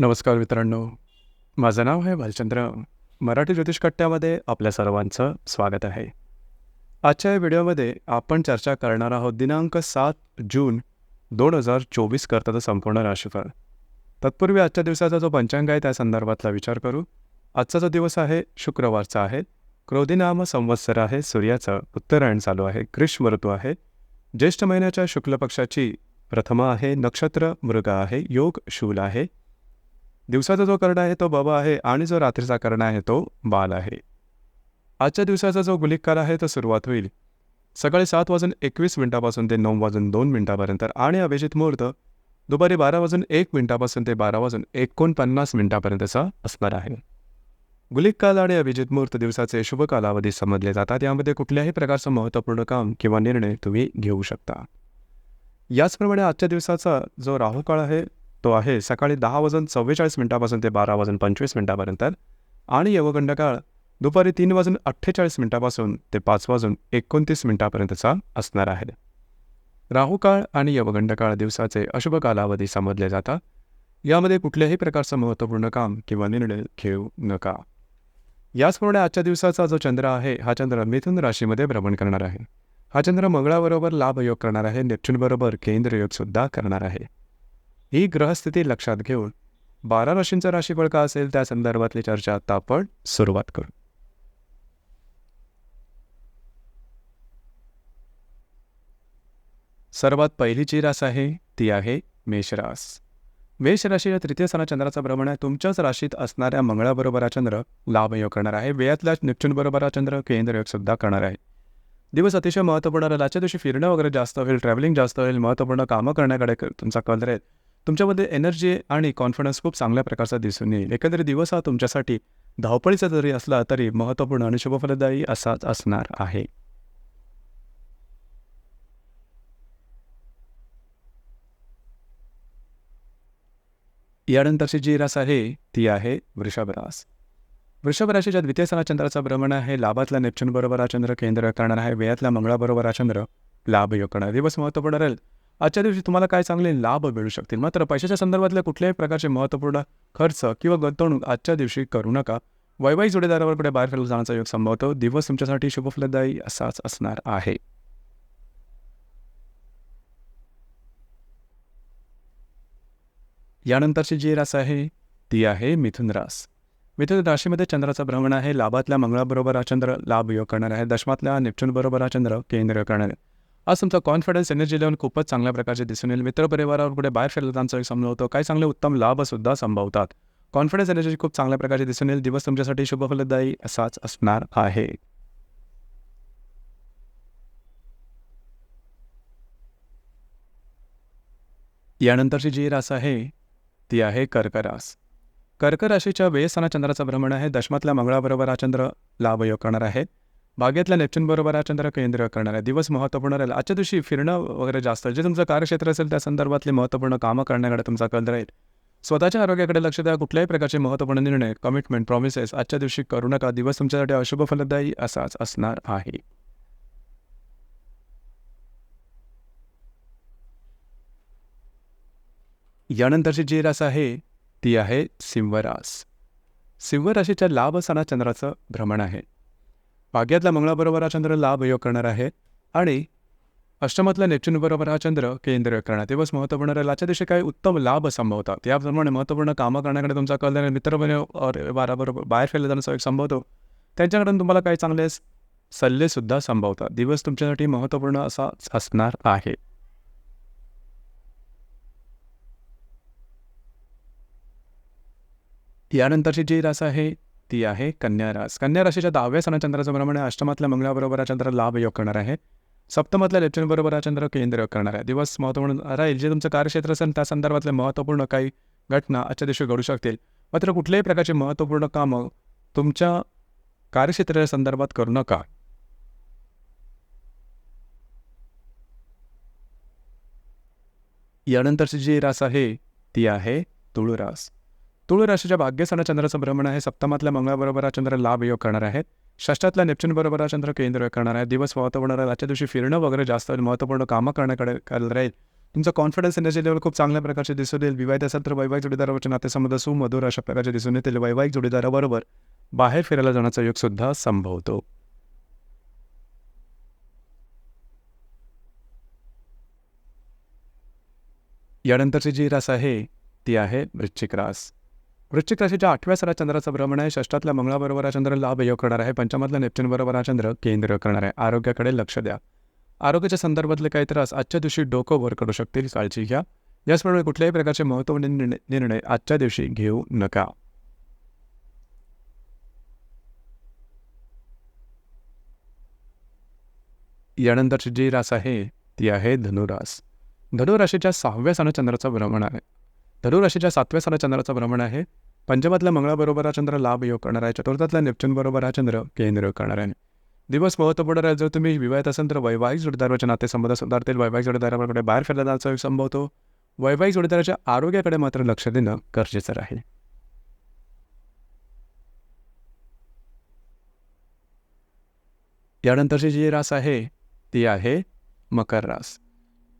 नमस्कार मित्रांनो. माझं नाव आहे भालचंद्र मराठी ज्योतिष कट्ट्यामध्ये आपल्या सर्वांचं स्वागत आहे. आजच्या या व्हिडिओमध्ये आपण चर्चा करणार आहोत दिनांक सात जून दोन हजार चोवीस करताचं संपूर्ण राशीफळ. तत्पूर्वी आजच्या दिवसाचा जो पंचांग आहे त्या संदर्भातला विचार करू. आजचा जो दिवस आहे शुक्रवारचा आहे. क्रोधिनाम संवत्सर आहे सूर्याचं उत्तरायण चालू आहे ग्रीष्म ऋतू आहे. ज्येष्ठ महिन्याच्या शुक्ल पक्षाची प्रथमा आहे नक्षत्र मृग आहे योग शूल आहे. दिवसाचा जो कर्ण आहे तो बाबा आहे आणि जो रात्रीचा कर्ण आहे तो बाल आहे. आजच्या दिवसाचा जो गुलिक काल आहे तो सुरुवात होईल. सकाळी सात वाजून एकवीस मिनिटापासून ते नऊ वाजून दोन मिनिटापर्यंत आणि अभिजित मुहूर्त दुपारी बारा वाजून एक मिनिटापासून ते बारा वाजून एकोणपन्नास मिनिटापर्यंतचा असणार आहे. गुलिक काल आणि अभिजित मुहूर्त दिवसाचे शुभ कालावधी समजले जातात. यामध्ये कुठल्याही प्रकारचं महत्त्वपूर्ण काम किंवा निर्णय तुम्ही घेऊ शकता. याचप्रमाणे आजच्या दिवसाचा जो राहू काळ आहे तो आहे सकाळी दहा वाजून चव्वेचाळीस मिनिटापासून ते बारा वाजून पंचवीस मिनिटापर्यंत आणि यवगंडकाळ दुपारी तीन वाजून अठ्ठेचाळीस मिनिटापासून ते पाच वाजून एकोणतीस मिनिटापर्यंतचा असणार आहे. राहुकाळ आणि यवगंड काळ दिवसाचे अशुभ कालावधी समजले जातात. यामध्ये कुठल्याही प्रकारचं महत्त्वपूर्ण काम किंवा निर्णय घेऊ नका. याचप्रमाणे आजच्या दिवसाचा जो चंद्र आहे हा चंद्र मिथुन राशीमध्ये भ्रमण करणार आहे. हा चंद्र मंगळाबरोबर लाभयोग करणार आहे नेप्च्यूनबरोबर केंद्रयोग सुद्धा करणार आहे. ही ग्रहस्थिती लक्षात घेऊन बारा राशींचा राशीफळ का असेल त्या संदर्भातली चर्चा आता आपण सुरुवात करू. सर्वात पहिली जी रास आहे ती आहे मेषरास मेष राशीच्या तृतीय स्थानात चंद्राचा भ्रमण आहे. तुमच्याच राशीत असणाऱ्या मंगळाबरोबर हा चंद्र लाभयोग करणार आहे. वेळातल्या नेपच्यूनबरोबर हा चंद्र केंद्रयोग सुद्धा करणार आहे. दिवस अतिशय महत्त्वपूर्ण राहिला. आजच्या दिवशी फिरणं वगैरे जास्त होईल ट्रॅव्हलिंग जास्त होईल महत्त्वपूर्ण कामं करण्याकडे तुमचा कल राहील. तुमच्यामध्ये एनर्जी आणि कॉन्फिडन्स खूप चांगल्या प्रकारचा दिसून येईल. एकंदरीत दिवस हा तुमच्यासाठी धावपळीचा जरी असला तरी महत्त्वपूर्ण आणि शुभफलदायी असाच असणार आहे. यानंतरची जी रास आहे ती आहे वृषभ रास. वृषभ राशीच्या द्वितीय सणा चंद्राचा भ्रमण आहे. लाभातल्या नेपच्यून बरोबर हा चंद्र केंद्र करणार आहे. वेळातल्या मंगळाबरोबर हा चंद्र लाभ योग करणार दिवस महत्त्वपूर्ण राहील. आजच्या दिवशी तुम्हाला काय चांगले लाभ मिळू शकतील? मात्र पैशाच्या संदर्भातल्या कुठल्याही प्रकारचे महत्त्वपूर्ण खर्च किंवा गुंतवणूक आजच्या दिवशी करू नका. वैवाहिक जोडीदारावर कुठे बाहेर फिरला जाण्याचा योग संभवतो. दिवस तुमच्यासाठी शुभफलदायी असाच असणार आहे. यानंतरची जी रास आहे ती आहे मिथुन रास. मिथुन राशीमध्ये चंद्राचा भ्रमण आहे. लाभातल्या मंगळाबरोबर हा चंद्र लाभ योग करणार आहे. दशमातल्या नेपच्यून बरोबर हा चंद्र केंद्र करणार आहे. आज तुमचा कॉन्फिडन्स एनर्जी लेवल खूपच चांगल्या प्रकारचे दिसून येईल. मित्रपरिवारावर कुठे बाहेर फिरला एक एक होतो. काही चांगले उत्तम लाभसुद्धा संभवतात. कॉन्फिडन्स एनर्जी खूप चांगल्या प्रकारचे दिसून येईल. दिवस तुमच्यासाठी शुभफलदायी असाच असणार आहे. यानंतरची जी रास आहे ती आहे कर्करास कर्क राशीच्या वेयस्थाना चंद्राचं भ्रमण आहे. दशमातल्या मंगळाबरोबर हा चंद्र लाभयोग करणार आहे. बागेतल्या नेपच्यून बरोबर हा चंद्र केंद्र करणार आहे. दिवस महत्त्वपूर्ण राहील. आजच्या दिवशी फिरणं वगैरे जास्त जे तुमचं कार्यक्षेत्र असेल त्या संदर्भातले महत्त्वपूर्ण कामं करण्याकडे तुमचा कल राहील. स्वतःच्या आरोग्याकडे लक्ष द्या. कुठल्याही प्रकारचे महत्त्वपूर्ण निर्णय कमिटमेंट प्रॉमिसेस आजच्या दिवशी करू नका. दिवस तुमच्यासाठी अशुभ फलदायी असाच असणार आहे. यानंतरची जी रास आहे ती आहे सिंहरास. सिंह राशीच्या लाभ स्थानात चंद्राचं भ्रमण आहे. भाग्यातला मंगळाबरोबर हा चंद्र लाभ योग करणार आहे आणि अष्टमातल्या नेपच्यून बरोबर हा चंद्र केंद्र योग करणार दिवस महत्त्वपूर्ण राहील. आजच्या दिवशी काही उत्तम लाभ संभवतात. त्याप्रमाणे महत्त्वपूर्ण कामं करण्याकडे तुमचा कल राहील. बाराबरोबर बाहेर फिरले जाण्याचा एक संभवतो त्यांच्याकडून तुम्हाला काही चांगले सल्लेसुद्धा संभवतात. दिवस तुमच्यासाठी महत्त्वपूर्ण असा असणार आहे. यानंतरची जी रास आहे ती आहे कन्या रास. कन्या राशीच्या दहाव्या सणा चंद्राचं भ्रमण अष्टमातल्या मंगळाबरोबर हा चंद्र लाभ योग करणार आहे. सप्तमातल्या लेप्टनबरोबर हा चंद्र केंद्र योग करणार आहे. दिवस महत्त्वपूर्ण राहील. जे तुमचं कार्यक्षेत्र असेल त्या संदर्भातले महत्त्वपूर्ण काही घटना आजच्या दिवशी घडू शकतील. मात्र कुठल्याही प्रकारचे महत्त्वपूर्ण कामं तुमच्या कार्यक्षेत्राच्या संदर्भात करू नका. यानंतरची जी रास आहे ती आहे तुळुरास. तुळ राशीच्या भाग्यस्थाना चंद्राचं भ्रमण आहे. सप्तमातल्या मंगळाबरोबर हा चंद्र लाभ योग करणार आहे षष्टातल्या नेपच्यून बरोबर हा चंद्र केंद्र योग करणार आहे. दिवस महत्त्वपूर्ण राहील. आजच्या दिवशी फिरणं वगैरे जास्त होईल. महत्त्वपूर्ण कामं करण्याकडे करायला राहील. तुमचा कॉन्फिडन्स एनर्जी लेवल खूप चांगल्या प्रकारचे दिसून येईल. विवाहित असेल तर वैवाहिक जोडीदारावरचे नातेसंबंध सुमधुर अशा प्रकारचे दिसून येतील. वैवाहिक जोडीदाराबरोबर बाहेर फिरायला जाण्याचा योग सुद्धा संभवतो. यानंतरची जी रास आहे ती आहे वृश्चिक रास. वृश्चिक राशीच्या आठव्या सरा चंद्राचं भ्रमण आहे. षष्टातल्या मंगळाबरोबर हा चंद्र लाभ योग करणार आहे. पंचमातल्या नेप्च्यूनबरोबर हा चंद्र केंद्र करणार आहे. आरोग्याकडे लक्ष द्या. आरोग्याच्या संदर्भातले काही त्रास आजच्या दिवशी डोकं वर करू शकतील. काळजी घ्या. याचप्रमाणे कुठल्याही प्रकारचे महत्त्वपूर्ण निर्णय आजच्या दिवशी घेऊ नका. यानंतरची जी रास आहे ती आहे धनुरास. धनुराशीच्या सहाव्या सण चंद्राचं भ्रमण आहे. धनुराशीच्या सातव्या सण चंद्राचं भ्रमण आहे. पंचमातल्या मंगळाबरोबर हा चंद्र लाभ योग करणार आहे. चतुर्थातल्या नेपच्यूनबरोबर हा चंद्र केंद्र करणार आहे. दिवस महत्त्वपूर्ण राहील. जर तुम्ही विवाहित असाल तर वैवाहिक जोडीदाराचे नातेसंबंध सुधारतील. वैवाहिक जोडीदाराकडे बाहेर फिरला जाण्याचा संभवतो वैवाहिक जोडीदाराच्या आरोग्याकडे मात्र लक्ष देणं गरजेचं राहील. यानंतरची जी रास आहे ती आहे मकर रास.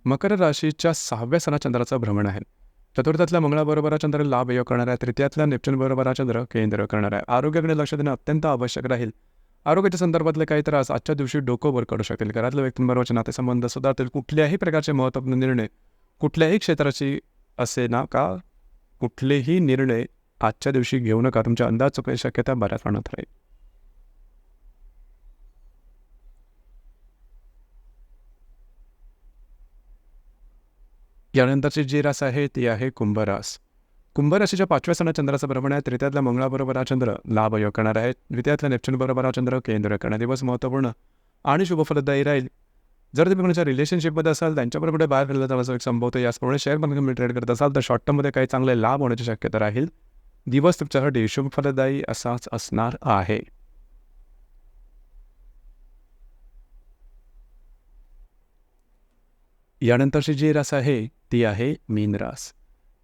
मकर राशीच्या सहाव्या सणा चंद्राचं भ्रमण आहे. चतुर्थातल्या मंगळाबरोबर चंद्र लाभ योग करणार आहे तृतीयातल्या नेपचूनबरोबर चंद्र केंद्र करणार आहे आरोग्याकडे लक्ष देणं अत्यंत आवश्यक राहील. आरोग्याच्या संदर्भातले काही त्रास आजच्या दिवशी डोकं वर करू शकतील. घरातल्या व्यक्तींबरोबरचे नातेसंबंध सुधारतील. कुठल्याही प्रकारचे महत्त्वपूर्ण निर्णय कुठल्याही क्षेत्राची असे ना का कुठलेही निर्णय आजच्या दिवशी घेऊ नका. तुमच्या अंदाज चुकायची शक्यता बऱ्याच प्रमाणात राहील. यानंतरची जी रास आहे ते आहे कुंभरास. कुंभराशीच्या पाचव्या सणा चंद्राचं भ्रमण आहे तृतीयातल्या मंगळाबरोबर हा चंद्र लाभ योग करणार आहे द्वितीयातल्या नेपच्यून बरोबर हा चंद्र केंद्र करणार दिवस महत्त्वपूर्ण आणि शुभफलदायी राहील. जर तुम्ही कोणाच्या रिलेशनशिपमध्ये असाल त्यांच्याबरोबर बाहेर फिरला जाण्याचा एक संभवतो याचप्रमाणे शेअर मार्केटमध्ये ट्रेड करत असाल तर शॉर्ट टर्ममध्ये काही चांगले लाभ होण्याची शक्यता राहील. दिवस तुमच्यासाठी शुभफलदायी असाच असणार आहे. यानंतरची जी रास आहे ती आहे मीन रास.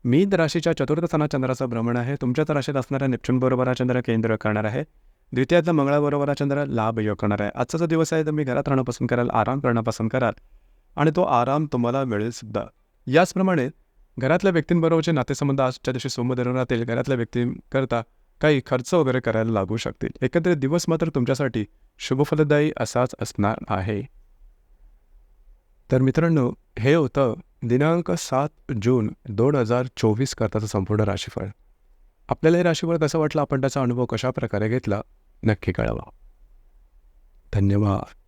मीन राशीच्या चतुर्थ सणा चंद्राचं भ्रमण आहे. तुमच्याच राशीत असणाऱ्या निपचूनबरोबर बरोबर हा चंद्र केंद्र करणार आहे. द्वितीयातल्या मंगळाबरोबर हा चंद्र लाभ योग करणार आहे. आजचा जो दिवस आहे तुम्ही घरात राहणं पसंत कराल आराम करणं पसंत कराल. आणि तो आराम तुम्हाला मिळेल सुद्धा. याचप्रमाणे घरातल्या व्यक्तींबरोबरचे नातेसंबंध आजच्या दिवशी सोमधरून राहतील. घरातल्या व्यक्तींकरता काही खर्च वगैरे करायला लागू शकतील. एकंदरीत दिवस मात्र तुमच्यासाठी शुभफलदायी असाच असणार आहे. तर मित्रांनो हे होतं दिनांक सात जून दोन हजार चोवीस करताचं संपूर्ण राशीफळ. आपल्याला हे राशीफळ कसं वाटलं? आपण त्याचा अनुभव कशा प्रकारे घेतला? नक्की कळवा. धन्यवाद.